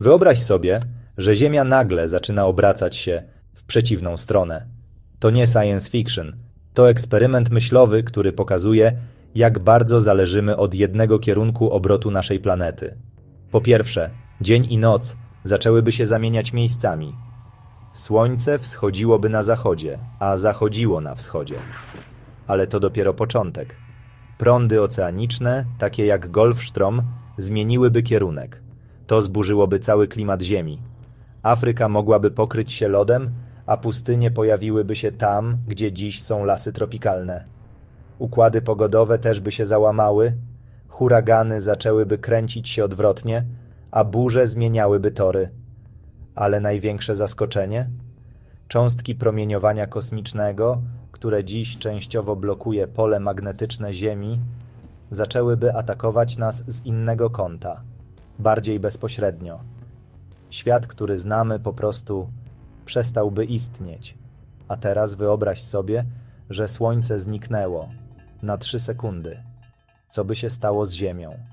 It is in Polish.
Wyobraź sobie, że Ziemia nagle zaczyna obracać się w przeciwną stronę. To nie science fiction, to eksperyment myślowy, który pokazuje, jak bardzo zależymy od jednego kierunku obrotu naszej planety. Po pierwsze, dzień i noc zaczęłyby się zamieniać miejscami. Słońce wschodziłoby na zachodzie, a zachodziło na wschodzie. Ale to dopiero początek. Prądy oceaniczne, takie jak Golfstrom, zmieniłyby kierunek. To zburzyłoby cały klimat Ziemi. Afryka mogłaby pokryć się lodem, a pustynie pojawiłyby się tam, gdzie dziś są lasy tropikalne. Układy pogodowe też by się załamały, huragany zaczęłyby kręcić się odwrotnie, a burze zmieniałyby tory. Ale największe zaskoczenie? Cząstki promieniowania kosmicznego, które dziś częściowo blokuje pole magnetyczne Ziemi, zaczęłyby atakować nas z innego kąta, bardziej bezpośrednio. Świat, który znamy, po prostu przestałby istnieć. A teraz wyobraź sobie, że Słońce zniknęło na trzy sekundy. Co by się stało z Ziemią?